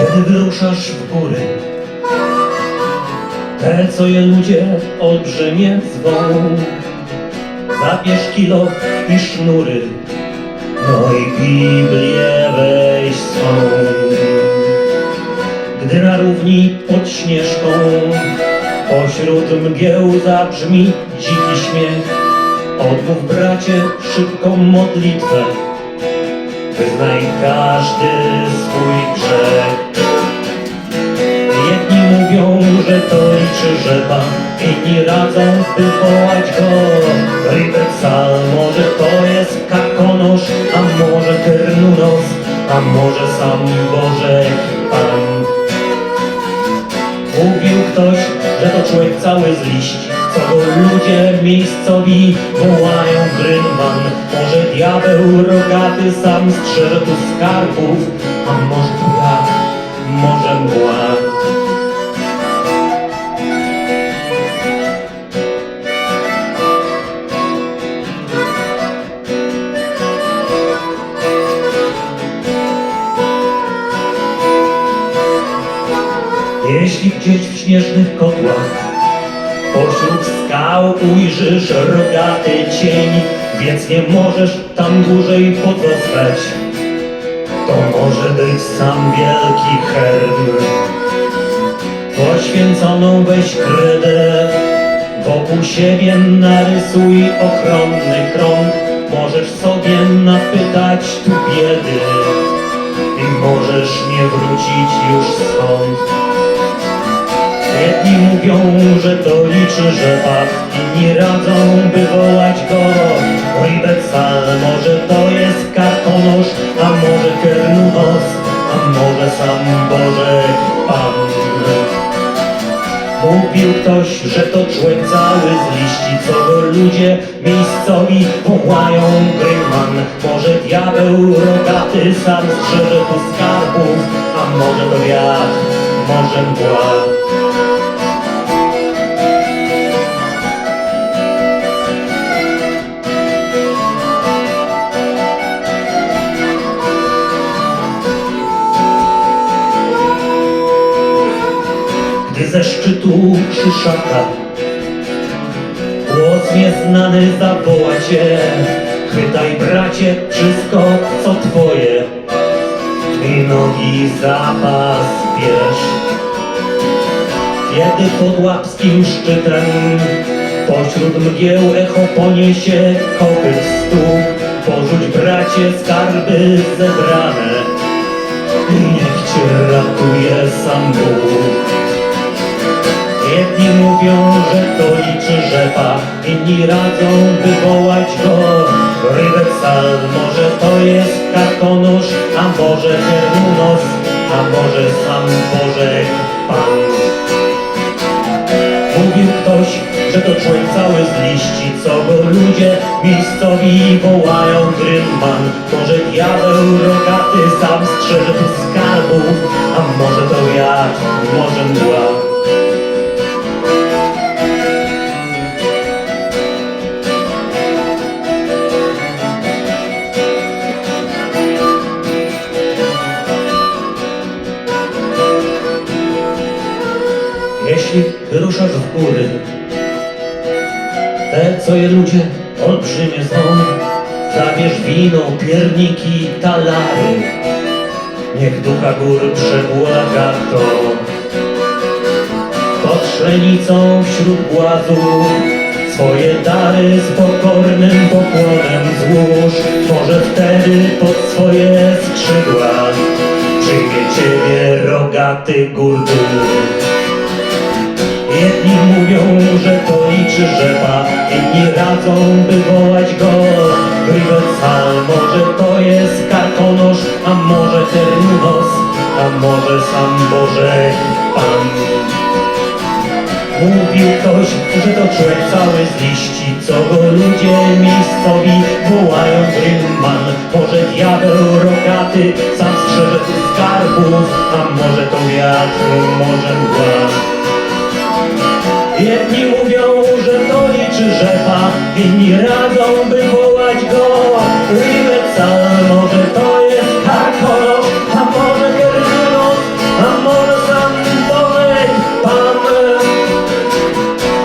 wyruszasz w góry. Te, co je ludzie olbrzymie zwą. Zabierz kilo i sznury, no i Biblię weź swą. Gdy na równi pod śnieżką Pośród mgieł zabrzmi dziki śmiech Odmów bracie szybką modlitwę Wyznaj każdy swój grzech. Jedni mówią, że to liczy rzepa Inni radzą, by wołać go. Rybecal, może to jest kakonosz A może ternunos A może sam Bożek Pan Mówił ktoś, że to człowiek cały z liści, ludzie miejscowi wołają Grynman. Może diabeł rogaty sam strzeże tu skarbów, a może to ja, może mgła. Jeśli gdzieś w śnieżnych kotłach Pośród skał ujrzysz rogaty cień Więc nie możesz tam dłużej pozostać To może być sam wielki Herm Poświęconą weź kredę Wokół siebie narysuj ochronny krąg. Możesz sobie napytać tu biedy I możesz nie wrócić już stąd. Jedni mówią, że to rzepak, inni radzą, by wołać go Ribecal, może to jest karkonosz, a może kernunos, a może sam Bożek Pan. Mówił ktoś, że to człowiek cały z liści, co go ludzie miejscowi wołają Gryman. Może diabeł rogaty sam strzeże tu skarbów, a może to wiatr, może mgła. Ze szczytu krzyżaka głos nieznany zawoła cię. Chwytaj bracie wszystko, co twoje i nogi zapas bierz. Kiedy pod łapskim szczytem pośród mgieł echo poniesie kopyt stóp, porzuć bracie skarby zebrane niech cię ratuje sam Bóg. Jedni mówią, że to liczy rzepa, inni radzą, by wołać go Rybecal, może to jest karkonosz, a może Hernunos, a może sam Bożek Pan. Mówił ktoś, że to człowiek cały z liści, co go ludzie miejscowi wołają Grymman. Może diabeł rogaty sam strzeże tu skarbów, a może to wiatr, może mgła. Te, co je ludzie olbrzymie zną, zabierz wino, pierniki, talary. Niech ducha gór przebłaga to. Pod szlenicą wśród głazów swoje dary z pokornym pokłonem złóż. Może wtedy pod swoje skrzydła przyjmie ciebie rogaty gurdur. Jedni mówią, że rzepa, inni radzą, by wołać go Rybecal, może to jest karkonosz, a może ternunos, a może sam Bożek Pan. Mówił ktoś, że to człowiek cały z liści, co go ludzie miejscowi wołają Grymman. Może diabeł rogaty, sam strzeże tu skarbów, a może to wiatr, może mgła. Jedni mówią, drzewa Inni radzą, by wołać go Rivet może to jest Hakoro A może Gerzynos, a może sam Tomek Pan e,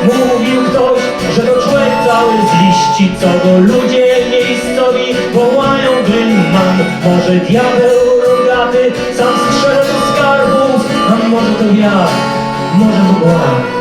Mówił ktoś, że to człowiek cały z liści Co go ludzie miejscowi wołają Grimman Może diabeł rogaty sam strzelił skarbów. A może to ja, może to błąd